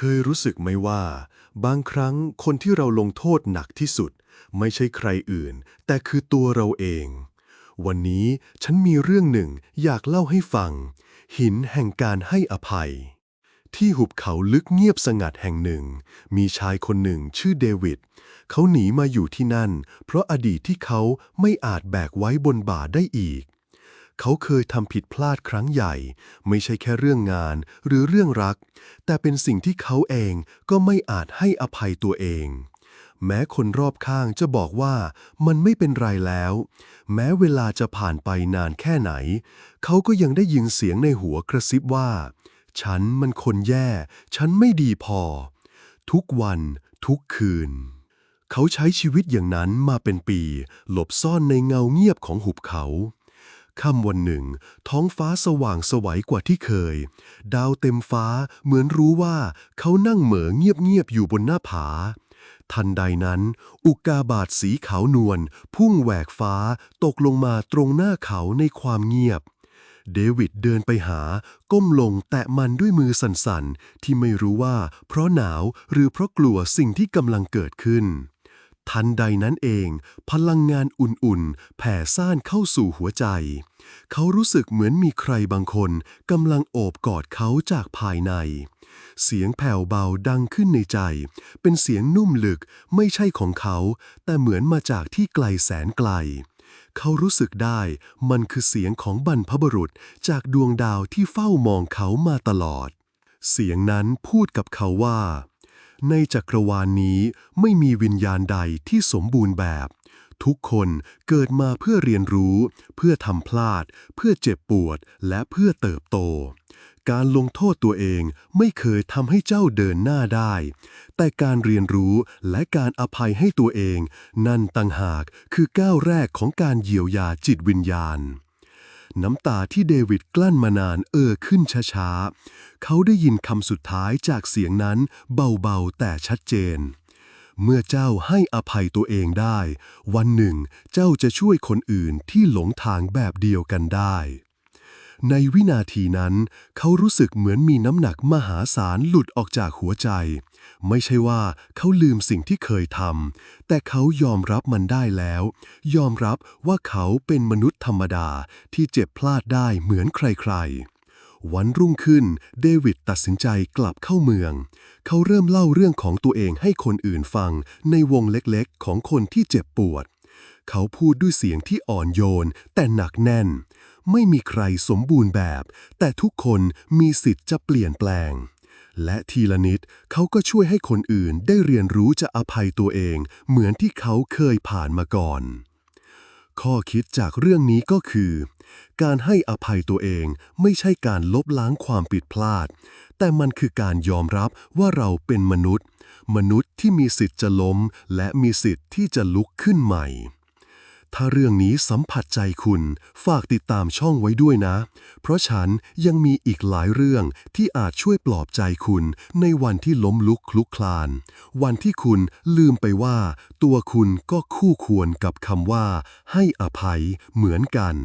เคยรู้สึกไหมว่า บางครั้งคนที่เราลงโทษหนักที่สุด ไม่ใช่ใครอื่น แต่คือตัวเราเอง วันนี้ฉันมีเรื่องหนึ่งอยากเล่าให้ฟัง หินแห่งการให้อภัย ที่หุบเขาลึกเงียบสงัดแห่งหนึ่ง มีชายคนหนึ่งชื่อเดวิด เขาหนีมาอยู่ที่นั่น เพราะอดีตที่เขาไม่อาจแบกไว้บนบ่าได้อีก เขาเคยทำผิดพลาดครั้งใหญ่ ไม่ใช่แค่เรื่องงานหรือเรื่องรัก แต่เป็นสิ่งที่เขาเองก็ไม่อาจให้อภัยตัวเอง แม้คนรอบข้างจะบอกว่ามันไม่เป็นไรแล้ว แม้เวลาจะผ่านไปนานแค่ไหน เขาก็ยังได้ยินเสียงในหัวกระซิบว่า ฉันมันคนแย่ ฉันไม่ดีพอ ทุกวันทุกคืนเขาใช้ชีวิตอย่างนั้นมาเป็นปี หลบซ่อนในเงาเงียบของหุบเขา ค่ำวันหนึ่ง ท้องฟ้าสว่างสวัยกว่าที่เคย ดาวเต็มฟ้าเหมือนรู้ว่าเขานั่งเหม่อเงียบๆอยู่บนหน้าผา ทันใดนั้น อุกกาบาตสีขาวนวลพุ่งแหวกฟ้าตกลงมาตรงหน้าเขาในความเงียบ เดวิดเดินไปหา ก้มลงแตะมันด้วยมือสั่นๆ ที่ไม่รู้ว่า เพราะหนาวหรือเพราะกลัวสิ่งที่กำลังเกิดขึ้น ทันใดนั้นเอง พลังงานอุ่นๆ แผ่ซ่านเข้าสู่หัวใจ เขารู้สึกเหมือนมีใครบางคนกำลังโอบกอดเขาจากภายใน เสียงแผ่วเบาดังขึ้นในใจ เป็นเสียงนุ่มลึกไม่ใช่ของเขา แต่เหมือนมาจากที่ไกลแสนไกล เขารู้สึกได้มันคือเสียงของบรรพบุรุษจากดวงดาวที่เฝ้ามองเขามาตลอด เสียงนั้นพูดกับเขาว่า ในจักรวาลนี้ไม่มีวิญญาณใดที่สมบูรณ์แบบ ทุกคนเกิดมาเพื่อเรียนรู้ เพื่อทำพลาด เพื่อเจ็บปวด และเพื่อเติบโต การลงโทษตัวเองไม่เคยทำให้เจ้าเดินหน้าได้ แต่การเรียนรู้และการอภัยให้ตัวเอง นั่นต่างหากคือก้าวแรกของการเยียวยาจิตวิญญาณ น้ำตาที่เดวิดกลั้นมานานเอ่อขึ้นช้าๆ เขาได้ยินคำสุดท้ายจากเสียงนั้นเบาๆแต่ชัดเจน เมื่อเจ้าให้อภัยตัวเองได้ วันหนึ่งเจ้าจะช่วยคนอื่นที่หลงทางแบบเดียวกันได้ ในวินาทีนั้น เขารู้สึกเหมือนมีน้ำหนักมหาศาลหลุดออกจากหัวใจ ไม่ใช่ว่าเขาลืมสิ่งที่เคยทำ แต่เขายอมรับมันได้แล้ว ยอมรับว่าเขาเป็นมนุษย์ธรรมดาที่เจ็บพลาดได้เหมือนใครๆวันรุ่งขึ้น เดวิดตัดสินใจกลับเข้าเมือง เขาเริ่มเล่าเรื่องของตัวเองให้คนอื่นฟังในวงเล็กๆ ของคนที่เจ็บปวด เขาพูดด้วยเสียงที่อ่อนโยน แต่หนักแน่น ไม่มีใครสมบูรณ์แบบ แต่ทุกคนมีสิทธิ์จะเปลี่ยนแปลง และทีละนิดเขาก็ช่วยให้คนอื่นได้เรียนรู้จะอภัยตัวเอง เหมือนที่เขาเคยผ่านมาก่อน ข้อคิดจากเรื่องนี้ก็คือ การให้อภัยตัวเองไม่ใช่การลบล้างความผิดพลาด แต่มันคือการยอมรับว่าเราเป็นมนุษย์ มนุษย์ที่มีสิทธิ์จะล้ม และมีสิทธิ์ที่จะลุกขึ้นใหม่ ถ้าเรื่องนี้สัมผัสใจคุณ ฝากติดตามช่องไว้ด้วยนะ เพราะฉันยังมีอีกหลายเรื่องที่อาจช่วยปลอบใจคุณในวันที่ล้มลุกคลุกคลาน วันที่คุณลืมไปว่า ตัวคุณก็คู่ควรกับคำว่า ให้อภัยเหมือนกัน